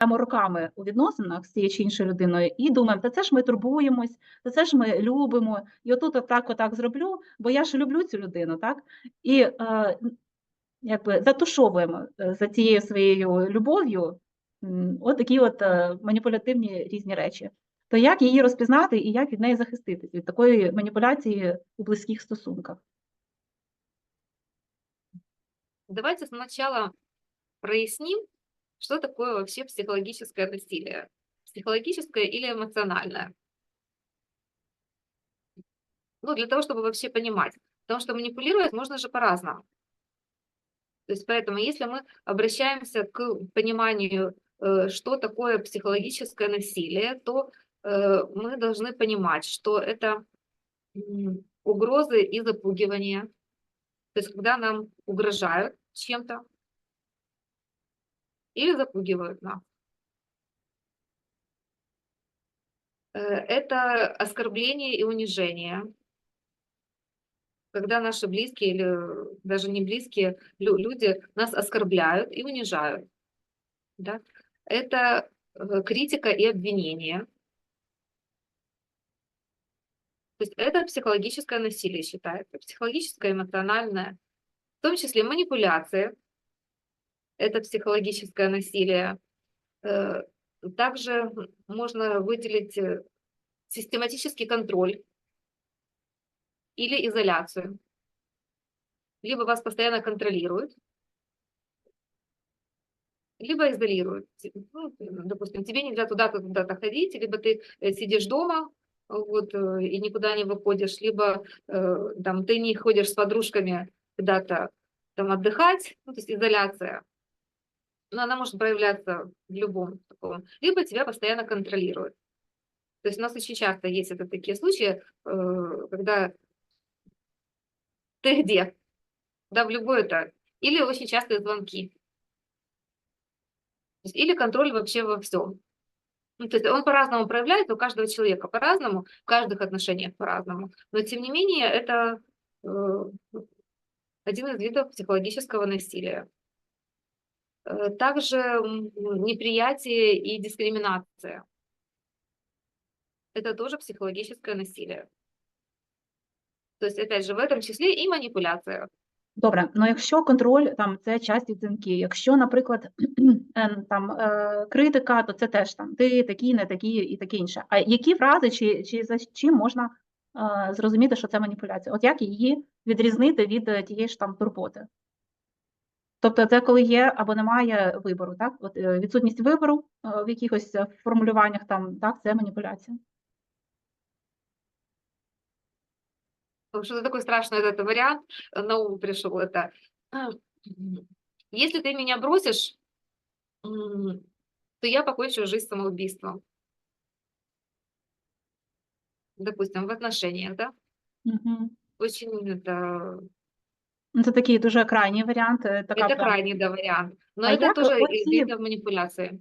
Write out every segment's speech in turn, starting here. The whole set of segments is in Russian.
живемо роками у відносинах з цією чи іншою людиною і думаємо, та це ж ми турбуємось, та це ж ми любимо, і отут отак, отак зроблю, бо я ж люблю цю людину, так? І е, якби затушовуємо е, за цією своєю любов'ю от такі от е, маніпулятивні різні речі. То як її розпізнати і як від неї захиститись від такої маніпуляції у близьких стосунках? Давайте сначала проясним, что такое вообще психологическое насилие. Психологическое или эмоциональное. Ну, для того, чтобы вообще понимать. Потому что манипулировать можно же по-разному. То есть поэтому, если мы обращаемся к пониманию, э, что такое психологическое насилие, то э, мы должны понимать, что это угрозы и запугивание. То есть когда нам угрожают чем-то или запугивают нас. Э, Это оскорбление и унижение. Когда наши близкие или даже не близкие лю- люди нас оскорбляют и унижают. Да? Это э, критика и обвинение. То есть это психологическое насилие считается, психологическое, эмоциональное, в том числе манипуляции. Это психологическое насилие. Э, Также можно выделить э, систематический контроль или изоляцию. Либо вас постоянно контролируют, либо изолируют. Ну, допустим, тебе нельзя туда-то, туда-то ходить, либо ты э, сидишь дома вот, и никуда не выходишь, либо там, ты не ходишь с подружками куда-то там отдыхать, ну, то есть изоляция. Но она может проявляться в любом таком. Либо тебя постоянно контролируют. То есть у нас очень часто есть это такие случаи, э, когда ты где? Да, в любой это. Или очень частые звонки. Или контроль вообще во всем. Ну, то есть он по-разному проявляется у каждого человека по-разному, в каждых отношениях по-разному. Но тем не менее это э, один из видов психологического насилия. Э, Также м, неприятие и дискриминация. Это тоже психологическое насилие. То есть, опять же, в этом числе и манипуляция. Добре, ну якщо контроль там це часті дзвінки, якщо, наприклад, ем, там е, критика, то це теж там ти такий, не такий і таке інше. А які фрази чи, чи за чим можна е, зрозуміти, що це маніпуляція? От як її відрізнити від е, тієї ж там турботи? Тобто це коли є або немає вибору, так? От е, відсутність вибору е, в якихось е, формулюваннях там, так, це маніпуляція. Что-то такой страшный этот вариант э, на ум пришел. Это если ты меня бросишь, м, то я покончу жизнь самоубийством. Допустим, в отношениях, да? Угу. Очень это, Ну, це такий дуже крайній варіант. е, Така это крайний да, вариант. Но А это як тоже оці- видно.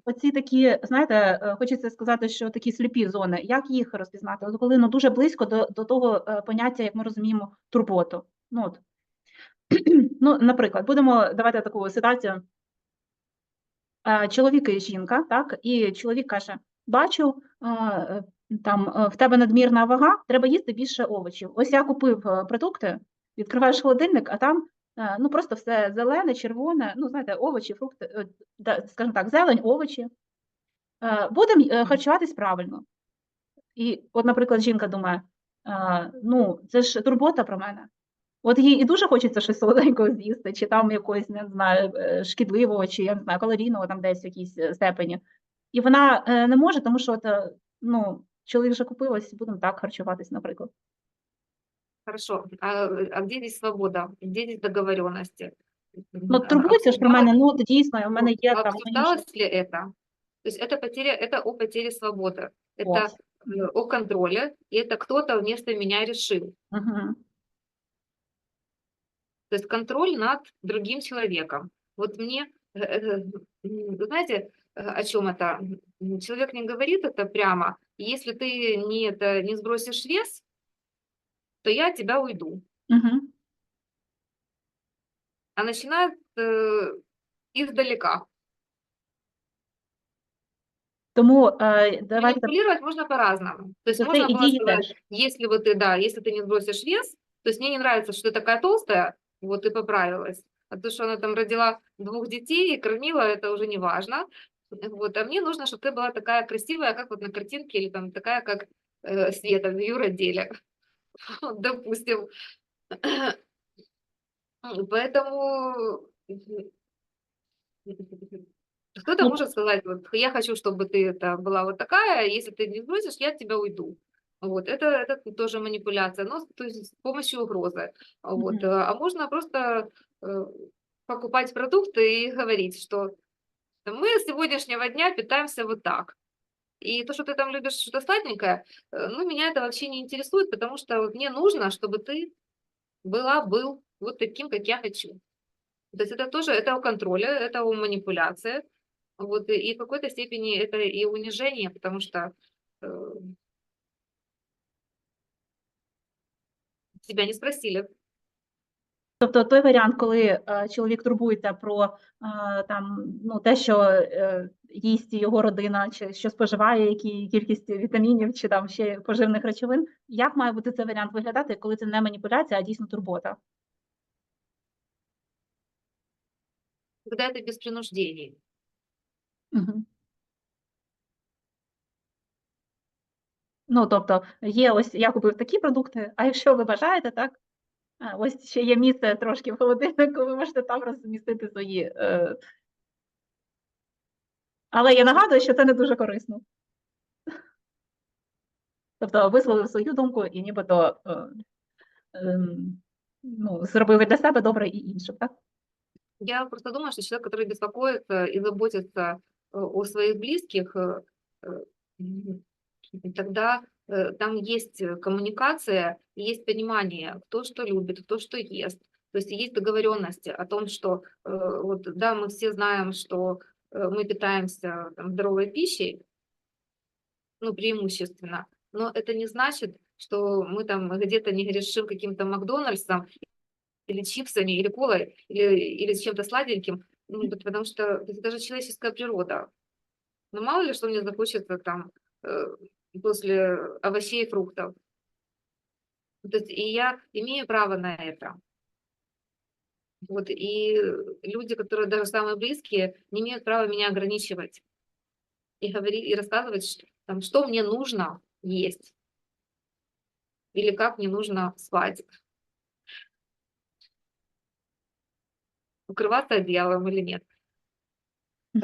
Оці такі, знаєте, е, хочеться сказати, що такі сліпі зони, як їх розпізнати? От коли ну, дуже близько до, до того е, поняття, як ми розуміємо, турботу. Ну, от. ну, наприклад, будемо давати таку ситуацію. Чоловік і жінка, так, і чоловік каже: бачу, там в тебе надмірна вага, треба їсти більше овочів. Ось я купив продукти, відкриваєш холодильник, а там е, ну просто все зелене, червоне, ну знаєте, овочі, фрукти, е, скажімо так, зелень, овочі. Е, Будемо харчуватись правильно. І, от, наприклад, жінка думає: ну, це ж турбота про мене. От їй і дуже хочеться щось солоденького з'їсти, чи там якогось, не знаю, шкідливого, чи я не знаю, калорійного там десь в якійсь степені. І вона не може, тому що от, ну, чоловік вже купив, ось будемо так харчуватись, наприклад. Хорошо. А, а где здесь свобода? Где здесь договоренности? Ну, турбується ж про мене, ну, от дійсно, в мене є там. ну, інше. Обсуждалось ли это? То есть это потеря, это о потере свободы, это Ось. э, о контроле, и это кто-то вместо меня решил. Мгм. То есть контроль над другим человеком. Вот мне, э, э, м, вы знаете, э, о чем это? М, Человек не говорит это прямо. Если ты не, это, не сбросишь вес, то я от тебя уйду. Мгм. А начинает э, издалека. Тому е, давайте Манипулировать можно по-разному. То есть це можно і было дії сказать, теж. если вот ты, да, если ты не сбросишь вес, то есть мне не нравится, что ты такая толстая, вот ты поправилась, а то, что она там родила двух детей и кормила, это уже не важно. Вот, а мне нужно, чтобы ты была такая красивая, как вот на картинке, или там такая, как э, Света в ее родделе. Допустим. Поэтому кто-то Ну, может сказать, вот, я хочу, чтобы ты это была вот такая, если ты не сбросишь, я от тебя уйду. Вот, это, это тоже манипуляция, но с- то есть с помощью угрозы. Вот, э, а можно просто э, покупать продукты и говорить, что мы с сегодняшнего дня питаемся вот так. И то, что ты там любишь что-то сладенькое, э, ну, меня это вообще не интересует, потому что мне нужно, чтобы ты была, был вот таким, как я хочу. То есть это тоже, это о контроле, это о манипуляции. Вот, и в какой-то степени это и унижение, потому что э, тебя не спросили. Тобто той варіант, коли е, чоловік турбується про е, там, ну, те, що е, їсть його родина, чи що споживає, які кількість вітамінів, чи там ще поживних речовин, як має бути цей варіант виглядати, коли це не маніпуляція, а дійсно турбота? Когда это без принуждений. Мгм. Ну, тобто, є ось я купив такі продукти, а якщо ви бажаєте, так, ось ще є місце трошки в холодильнику, ви можете там розмістити свої. Е... Але я нагадую, що це не дуже корисно. Тобто висловив свою думку і нібито е, ем, ну, зробив і для себе добре і іншим, так? Я просто думаю, что человек, который беспокоится и заботится э, о своих близких, э, э, м, тогда э, Там есть э, коммуникация, есть понимание, кто что любит, кто что ест. То есть есть договоренности о том, что э, вот да, мы все знаем, что э, мы питаемся там, здоровой пищей, ну, преимущественно, но это не значит, что мы там где-то не грешим каким-то Макдональдсом или чипсами, или колой, или, или чем-то сладеньким, ну, потому что это же человеческая природа. Ну, мало ли, что мне захочется там э, после овощей и фруктов. То есть и я имею право на это. Вот, и люди, которые даже самые близкие, не имеют права меня ограничивать и говорить, и рассказывать, ш- там, что мне нужно есть или как мне нужно спать. Укрываться одеялом или нет.